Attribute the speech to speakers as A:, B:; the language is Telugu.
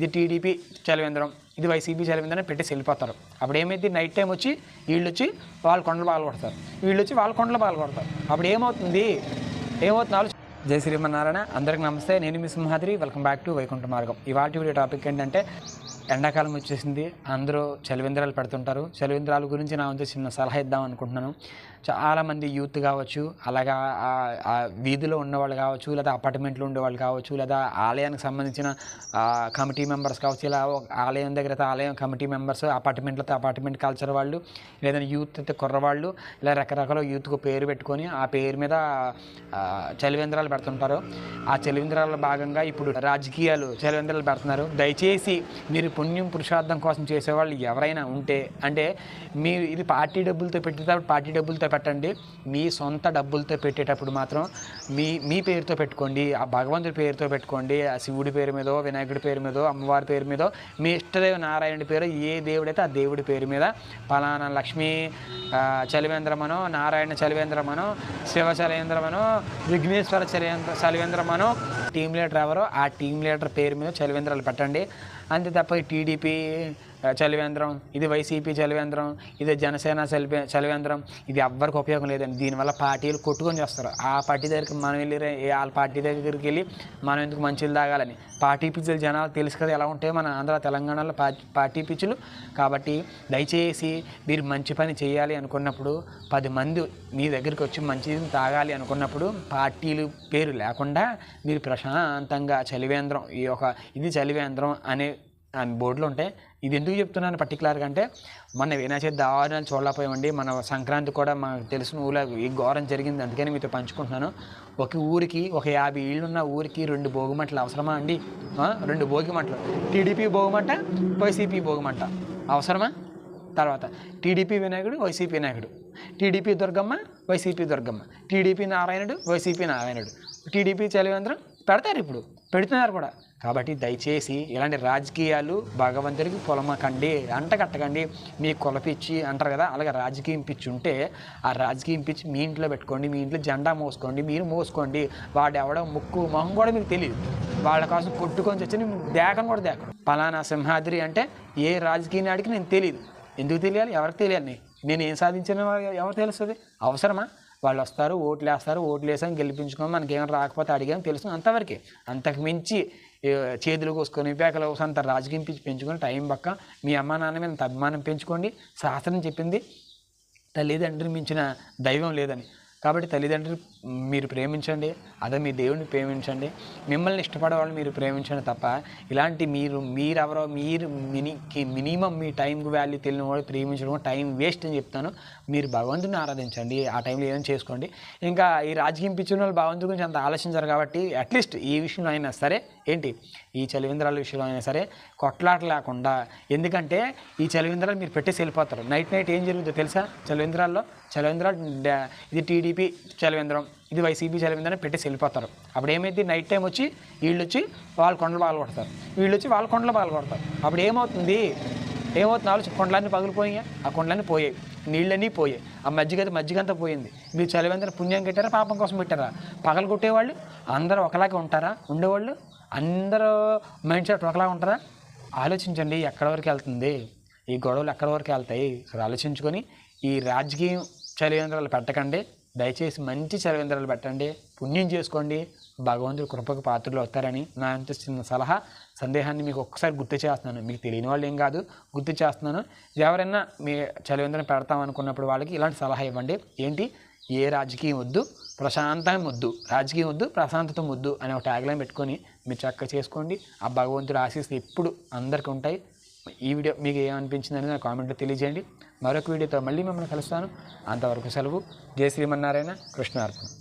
A: ఇది టీడీపీ చలివేంద్రం ఇది వైసీపీ చలవేంద్రం పెట్టేసి వెళ్ళిపోతారు. అప్పుడు ఏమైంది? నైట్ టైం వచ్చి వీళ్ళు వచ్చి వాళ్ళ కొండలు బాగా కొడతారు. వీళ్ళు వచ్చి వాళ్ళ కొండలు బాగా కొడతారు. అప్పుడు ఏమవుతుంది? ఏమవుతుంది? ఆలోచన జై శ్రీమన్నారాయణ. అందరికి నమస్తే. నేను మీ Simhadri. Welcome back to Vaikunta Margam. ఇవాటి వీడియో టాపిక్ ఏంటంటే ఎండాకాలం వచ్చేసింది. అందరూ చలివేంద్రాలు పెడుతుంటారు. చలివేంద్రాల గురించి నా వంతు చిన్న సలహా ఇద్దాం అనుకుంటున్నాను. చాలామంది యూత్ కావచ్చు అలాగా ఆ- వీధిలో ఉన్నవాళ్ళు కావచ్చు లేదా అపార్ట్మెంట్లో ఉండేవాళ్ళు కావచ్చు లేదా ఆలయానికి సంబంధించిన కమిటీ మెంబర్స్ కావచ్చు ఇలా ఆలయం దగ్గర అయితే ఆలయం కమిటీ మెంబర్స్ అపార్ట్మెంట్లతో అపార్ట్మెంట్ కల్చర్ వాళ్ళు లేదా యూత్ అయితే కుర్రవాళ్ళు ఇలా రకరకాల యూత్కు పేరు పెట్టుకొని ఆ పేరు మీద చలివేంద్రాలు పెడుతుంటారు. ఆ చలివేంద్రాల భాగంగా ఇప్పుడు రాజకీయాలు చలివేంద్రాలు పెడుతున్నారు. దయచేసి మీరు పుణ్యం పురుషార్థం కోసం చేసేవాళ్ళు ఎవరైనా ఉంటే అంటే మీరు ఇది పార్టీ డబ్బులతో పెట్టి పార్టీ డబ్బులతో పెట్టండి. మీ సొంత డబ్బులతో పెట్టేటప్పుడు మాత్రం మీ మీ పేరుతో పెట్టుకోండి. ఆ భగవంతుడి పేరుతో పెట్టుకోండి. ఆ శివుడి పేరు మీదో వినాయకుడి పేరు మీదో అమ్మవారి పేరు మీదో మీ ఇష్టదేవ నారాయణుడి పేరు ఏ దేవుడైతే ఆ దేవుడి పేరు మీద పలానా లక్ష్మీ చలివేంద్రమనో నారాయణ చలివేంద్రమనో శివ చలివేంద్రమనో విఘ్నేశ్వర చలివేంద్ర చలివేంద్రమనో టీం లీడర్ ఎవరో ఆ టీం లీడర్ పేరు మీద చలివేంద్రాలు పెట్టండి. అంతే తప్ప టీడీపీ చలివేంద్రం ఇది వైసీపీ చలివేంద్రం ఇది జనసేన చలివే చలివేంద్రం ఇది ఎవ్వరికి ఉపయోగం లేదండి. దీనివల్ల పార్టీలు కొట్టుకొని చేస్తారు. ఆ పార్టీ దగ్గరికి మనం వెళ్ళి వాళ్ళ పార్టీ దగ్గరికి వెళ్ళి మనం ఎందుకు మంచిలు తాగాలని? పార్టీ పిచ్చులు జనాలు తెలుసు కదా ఎలా ఉంటాయో మన ఆంధ్ర తెలంగాణలో పార్టీ పార్టీ పిచ్చులు. కాబట్టి దయచేసి మీరు మంచి పని చేయాలి అనుకున్నప్పుడు పది మంది మీ దగ్గరికి వచ్చి మంచిది తాగాలి అనుకున్నప్పుడు పార్టీలు పేరు లేకుండా మీరు ప్రశాంతంగా చలివేంద్రం ఈ ఒక ఇది చలివేంద్రం అనే బోర్డులో ఉంటాయి ఇది ఎందుకు చెప్తున్నాను పర్టికులర్గా అంటే మొన్న వినాయక దారుణాలు చూడలేకపోయామండి. మన సంక్రాంతి కూడా మనకు తెలిసిన ఊళ్ళో ఈ ఘోరం జరిగింది. అందుకని మీతో పంచుకుంటున్నాను. ఒక ఊరికి ఒక యాభై ఇళ్ళున్న ఊరికి రెండు భోగిమంటలు అవసరమా అండి? రెండు భోగిమంటలు. TDP భోగిమంట YCP భోగిమంట. అవసరమా? తర్వాత టీడీపీ వినాయకుడు వైసీపీ వినాయకుడు. TDP Durgamma YCP Durgamma. TDP నారాయణుడు వైసీపీ నారాయణుడు. టీడీపీ చలివేంద్రం పెడతారు ఇప్పుడు పెడుతున్నారు కూడా. కాబట్టి దయచేసి ఇలాంటి రాజకీయాలు భగవంతుడికి పొలమకండి అంట కట్టకండి మీ కులపిచ్చి అంటారు కదా అలాగే రాజకీయం పిచ్చి ఉంటే ఆ రాజకీయం పిచ్చి మీ ఇంట్లో పెట్టుకోండి మీ ఇంట్లో జెండా మోసుకోండి మీరు మోసుకోండి వాడు ఎవడో ముక్కు మొహం కూడా మీకు తెలియదు. వాళ్ళ కోసం కొట్టుకొని వచ్చి దేకను కూడా దేకను పలానా సింహాద్రి అంటే ఏ రాజకీయ నాడికి నేను తెలియదు ఎందుకు తెలియాలి? ఎవరికి తెలియాలి? నేను? నేను ఏం సాధించిన ఎవరు తెలుస్తుంది? అవసరమా? వాళ్ళు వస్తారు ఓట్లు వేస్తారు ఓట్లు వేసాం గెలిపించుకొని మనకి ఏమైనా రాకపోతే అడిగాం తెలుసు అంతవరకే. అంతకు మించి చేతులు కోసుకొని పేకలు కోసం అంత రాజకీయం పిచ్చి పెంచుకొని టైం పక్క మీ అమ్మ నాన్న మీద అభిమానం పెంచుకోండి. శాస్త్రం చెప్పింది తల్లిదండ్రులు మించిన దైవం లేదని. కాబట్టి తల్లిదండ్రులు మీరు ప్రేమించండి అదే మీ దేవుడిని ప్రేమించండి. మిమ్మల్ని ఇష్టపడే వాళ్ళని మీరు ప్రేమించండి తప్ప ఇలాంటి మీరు మీరెవరో మీరు మినికి మినిమం మీ టైంకి వాల్యూ తెలియని వాళ్ళు ప్రేమించడం టైం వేస్ట్ అని చెప్తాను. మీరు భగవంతుని ఆరాధించండి ఆ టైంలో ఏదైనా చేసుకోండి. ఇంకా ఈ రాజకీయం పిచ్చిన వాళ్ళు భగవంతుడి గురించి అంత ఆలోచించారు కాబట్టి అట్లీస్ట్ ఈ విషయంలో అయినా సరే ఏంటి? ఈ చలివింద్రాల విషయంలో అయినా సరే కొట్లాట లేకుండా ఎందుకంటే ఈ చలివింద్రాలు మీరు పెట్టేసి వెళ్ళిపోతారు. నైట్ నైట్ ఏం జరుగుతుందో తెలుసా? చలివింద్రాల్లో చలివింద్రాలు ఇది టీడీ వైసీపీ చలివేంద్రం ఇది వైసీపీ చలవేంద్రం అని పెట్టేసి వెళ్ళిపోతారు. అప్పుడు ఏమైంది? నైట్ టైం వచ్చి వీళ్ళు వచ్చి వాళ్ళ కొండలు బాగా కొడతారు వీళ్ళు వచ్చి వాళ్ళ కొండలు బాగా కొడతారు అప్పుడు ఏమవుతుంది? ఏమవుతుంది? ఆలోచన. కొండలన్నీ పగిలిపోయాయి ఆ కొండలన్నీ పోయాయి. నీళ్ళన్నీ పోయాయి. ఆ మజ్జిగ అయితే మజ్జిగ అంతా పోయింది. మీరు చలివేంద్రం పుణ్యం కట్టారా? పాపం కోసం పెట్టారా? పగలు కొట్టేవాళ్ళు అందరూ ఒకలాగే ఉంటారా? ఉండేవాళ్ళు అందరూ మైండ్ సెట్ ఒకలాగా ఉంటారా? ఆలోచించండి ఎక్కడి వరకు వెళ్తుంది? ఈ గొడవలు ఎక్కడి వరకు వెళ్తాయి? ఆలోచించుకొని ఈ రాజకీయం చలివేంద్రాలు పెట్టకండి. దయచేసి మంచి చలివేంద్రాలు పెట్టండి పుణ్యం చేసుకోండి భగవంతుడు కృపకు పాత్రలు అవుతారని నా అంత చిన్న సలహా. సందేహాన్ని మీకు ఒక్కసారి గుర్తు చేస్తున్నాను. మీకు తెలియని వాళ్ళు ఏం కాదు గుర్తు చేస్తున్నాను. ఎవరైనా మీ చలివేంద్రం పెడతాం అనుకున్నప్పుడు వాళ్ళకి ఇలాంటి సలహా ఇవ్వండి. ఏంటి? ఏ రాజకీయం వద్దు ప్రశాంతం వద్దు రాజకీయం వద్దు ప్రశాంతత వద్దు అనే ఒక ట్యాగ్లైన్ పెట్టుకొని మీరు చక్కగా చేసుకోండి. ఆ భగవంతుడు ఆశీస్సులు ఎప్పుడు అందరికీ ఉంటాయి. ఈ వీడియో మీకు ఏమనిపించింది అనేది నా కామెంట్లో తెలియజేయండి. మరొక వీడియోతో మళ్ళీ మిమ్మల్ని కలుస్తాను. అంతవరకు సెలవు. జై శ్రీమన్నారాయణ. కృష్ణార్పణ.